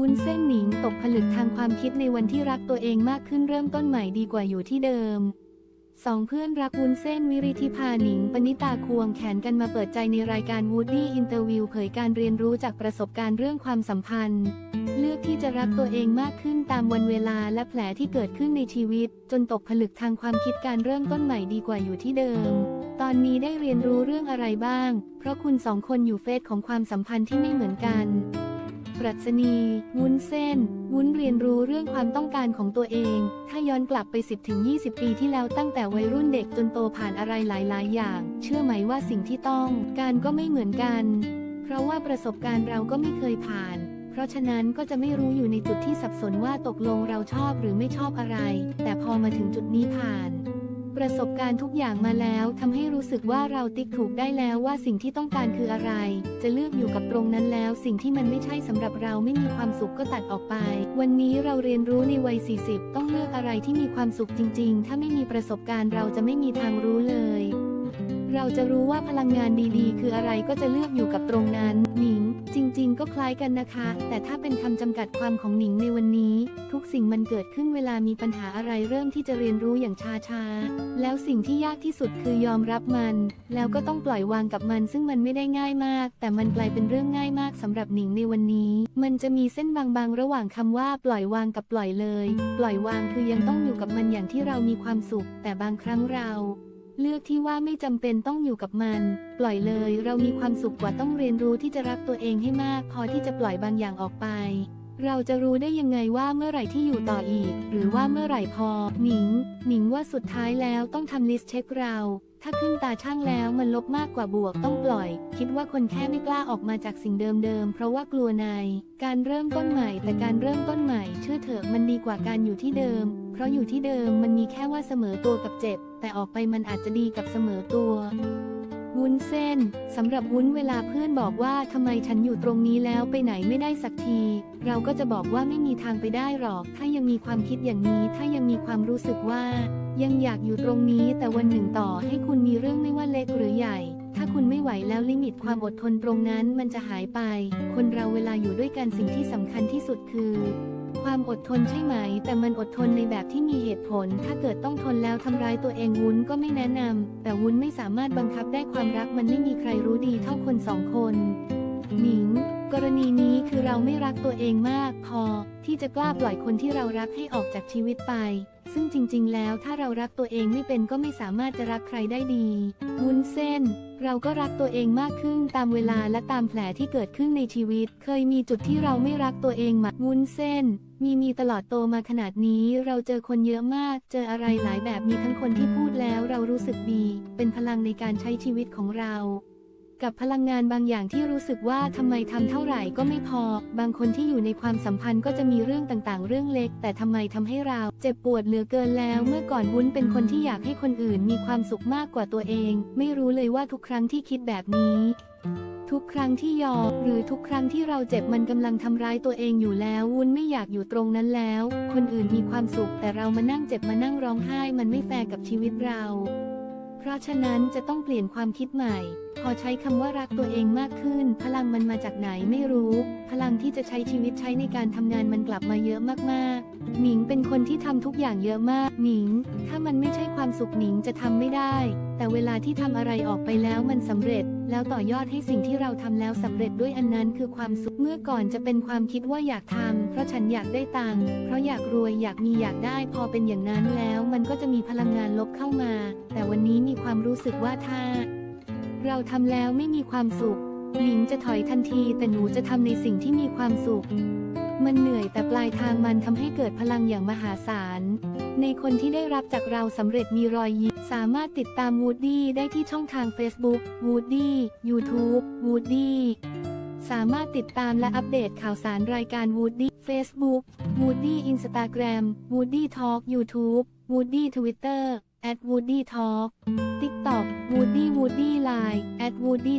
วุ้นเส้นหนิงตกผลึกทางความคิดในวันที่รักตัวเองมากขึ้นเริ่มต้นใหม่ดีกว่าอยู่ที่เดิมสองเพื่อนรักวุ้นเส้นวิริธิพาหนิง ปณิตาควงแขนกันมาเปิดใจในรายการ Woody Interview เผยการเรียนรู้จากประสบการณ์เรื่องความสัมพันธ์ เลือกที่จะรักตัวเองมากขึ้นตามวันเวลาและแผลที่เกิดขึ้นในชีวิต จนตกผลึกทางความคิดการเริ่มต้นใหม่ดีกว่าอยู่ที่เดิม ตอนนี้ได้เรียนรู้เรื่องอะไรบ้าง เพราะคุณสองคนอยู่เฟสของความสัมพันธ์ที่ไม่เหมือนกัน ปรัชนี วุ้นเส้น วุ้นเรียนรู้เรื่องความต้องการของตัวเอง ถ้าย้อนกลับไป 10-20 ปีที่แล้วตั้งแต่วัยรุ่นเด็กจนโตผ่านอะไรหลาย ๆ อย่าง เชื่อไหมว่าสิ่งที่ต้องการก็ไม่เหมือนกัน เพราะว่าประสบการณ์เราก็ไม่เคยผ่าน เพราะฉะนั้นก็จะไม่รู้อยู่ในจุดที่สับสนว่าตกลงเราชอบหรือไม่ชอบอะไร แต่พอมาถึงจุดนี้ผ่าน ประสบการณ์ทุกอย่างมาแล้วทำให้รู้สึกว่าเราติ๊กถูกได้แล้วว่าสิ่งที่ต้องการคืออะไร จะเลือกอยู่กับตรงนั้นแล้ว สิ่งที่มันไม่ใช่สำหรับเราไม่มีความสุขก็ตัดออกไป วันนี้เราเรียนรู้ในวัย 40 ต้องเลือกอะไรที่มีความสุขจริง ๆ ถ้าไม่มีประสบการณ์เราจะไม่มีทางรู้เลย เราจะรู้ว่าพลังงานดีๆ คืออะไรก็จะเลือกอยู่กับตรงนั้น หนิง จริง ๆ ก็คล้ายกันนะคะ แต่ถ้าเป็นคำจำกัดความของหนิงในวันนี้ ทุกสิ่งมันเกิดขึ้นเวลามีปัญหาอะไรเริ่มที่จะเรียนรู้อย่างช้าๆ แล้วสิ่งที่ยากที่สุดคือยอมรับมัน แล้วก็ต้องปล่อยวางกับมัน ซึ่งมันไม่ได้ง่ายมาก แต่มันกลายเป็นเรื่องง่ายมากสำหรับหนิงในวันนี้ มันจะมีเส้นบางๆ ระหว่างคำว่าปล่อยวางกับปล่อยเลย ปล่อยวางคือยังต้องอยู่กับมันอย่างที่เรามีความสุข แต่บางครั้งเรา เลือกที่ว่าไม่จำเป็นต้องอยู่กับมัน ปล่อยเลย เรามีความสุขกว่าต้องเรียนรู้ที่จะรักตัวเองให้มาก พอที่จะปล่อยบางอย่างออกไป เราจะรู้ได้ยังไงว่าเมื่อไหร่ที่อยู่ต่ออีก หรือว่าเมื่อไหร่พอ หนิง หนิงว่าสุดท้ายแล้วต้องทำลิสต์เช็คเรา ถ้าขึ้นตาช่างแล้วมันลบมากกว่าบวกต้องปล่อย คิดว่าคนแค่ไม่กล้าออกมาจากสิ่งเดิมๆ เพราะว่ากลัวนาย การเริ่มต้นใหม่แต่การเริ่มต้นใหม่ เชื่อเถอะมันดีกว่าการอยู่ที่เดิม เพราะอยู่ที่เดิมมันมีแค่ว่าเสมอตัวกับเจ็บ แต่ออกไปมันอาจจะดีกับเสมอตัว วุ้นเส้นสำหรับวุ้นเวลาเพื่อนบอกว่าทำไมฉันอยู่ตรงนี้แล้วไปไหนไม่ได้สักที เราก็จะบอกว่าไม่มีทางไปได้หรอก ถ้ายังมีความคิดอย่างนี้ ถ้ายังมีความรู้สึกว่า ยังอยากอยู่ตรงนี้แต่วันหนึ่งต่อให้คุณมีเรื่องไม่ว่าเล็กหรือใหญ่ ถ้าคุณไม่ไหวแล้วลิมิตความอดทนตรงนั้นมันจะหายไป คนเราเวลาอยู่ด้วยกันสิ่งที่สำคัญที่สุดคือ ความอดทนใช่ไหม แต่มันอดทนในแบบที่มีเหตุผล ถ้าเกิดต้องทนแล้วทำร้ายตัวเองวุ้นก็ไม่แนะนำแต่วุ้นไม่สามารถบังคับได้ความรักมันไม่มีใครรู้ดีเท่าคนสองคนหนิงกรณีนี้คือเราไม่รักตัวเองมาก พอที่จะกล้าปล่อยคนที่เรารักให้ออกจากชีวิตไป ซึ่งจริง ๆ แล้วถ้าเรารักตัวเองไม่เป็นก็ไม่สามารถจะรักใครได้ดีวุ้นเส้น เราก็รักตัวเองมากขึ้นตามเวลาและตามแผลที่เกิดขึ้นในชีวิต เคยมีจุดที่เราไม่รักตัวเองมาวุ้นเส้น มีมีตลอดโตมาขนาดนี้ เราเจอคนเยอะมาก เจออะไรหลายแบบมีทั้งคนที่พูดแล้วเรารู้สึกดี เป็นพลังในการใช้ชีวิตของเรา กับพลังงานบางอย่างที่รู้สึกว่าทำไมทำเท่าไหร่ก็ไม่พอ บางคนที่อยู่ในความสัมพันธ์ก็จะมีเรื่องต่างๆ เรื่องเล็ก แต่ทำไมทำให้เราเจ็บปวดเหลือเกินแล้ว เมื่อก่อนวุ้นเป็นคนที่อยากให้คนอื่นมีความสุขมากกว่าตัวเอง ไม่รู้เลยว่าทุกครั้งที่คิดแบบนี้ ทุกครั้งที่ยอมหรือทุกครั้งที่เราเจ็บมันกำลังทำร้ายตัวเองอยู่แล้ว วุ้นไม่อยากอยู่ตรงนั้นแล้ว คนอื่นมีความสุขแต่เรามานั่งเจ็บมานั่งร้องไห้มันไม่แฟร์กับชีวิตเรา ราะฉะนั้นจะต้องเปลี่ยนความคิดใหม่ พอใช้คำว่ารักตัวเองมากขึ้น พลังมันมาจากไหนไม่รู้ พลังที่จะใช้ชีวิตใช้ในการทำงานมันกลับมาเยอะมากๆ หนิงเป็นคนที่ทำทุกอย่างเยอะมาก หนิง ถ้ามันไม่ใช่ความสุขหนิงจะทำไม่ได้ แต่เวลาที่ทำอะไรออกไปแล้วมันสำเร็จ แล้วต่อยอดให้สิ่งที่เราทำแล้วสำเร็จด้วยอันนั้นคือความสุข เมื่อก่อนจะเป็นความคิดว่าอยากทำเพราะฉันอยากได้ตังค์เพราะอยากรวยอยากมีอยากได้พอเป็นอย่างนั้นแล้วมันก็จะมีพลังงานลบเข้ามา แต่วันนี้มีความรู้สึกว่าถ้า เราทำแล้วไม่มีความสุขหนิงจะถอยทันทีแต่หนูจะทำในสิ่งที่มีความสุข มันเหนื่อยแต่ปลายทางมันทำให้เกิดพลังอย่างมหาศาล ในคนที่ได้รับจากเราสำเร็จมีรอยยิ้ม สามารถติดตามวูดดี้ได้ที่ช่องทาง Facebook Woody YouTube Woody สามารถติดตามและอัปเดตข่าวสารรายการ Woody Facebook Woody Instagram Woody Talk YouTube Woody Twitter at Woody Talk TikTok Woody Woody Line at Woody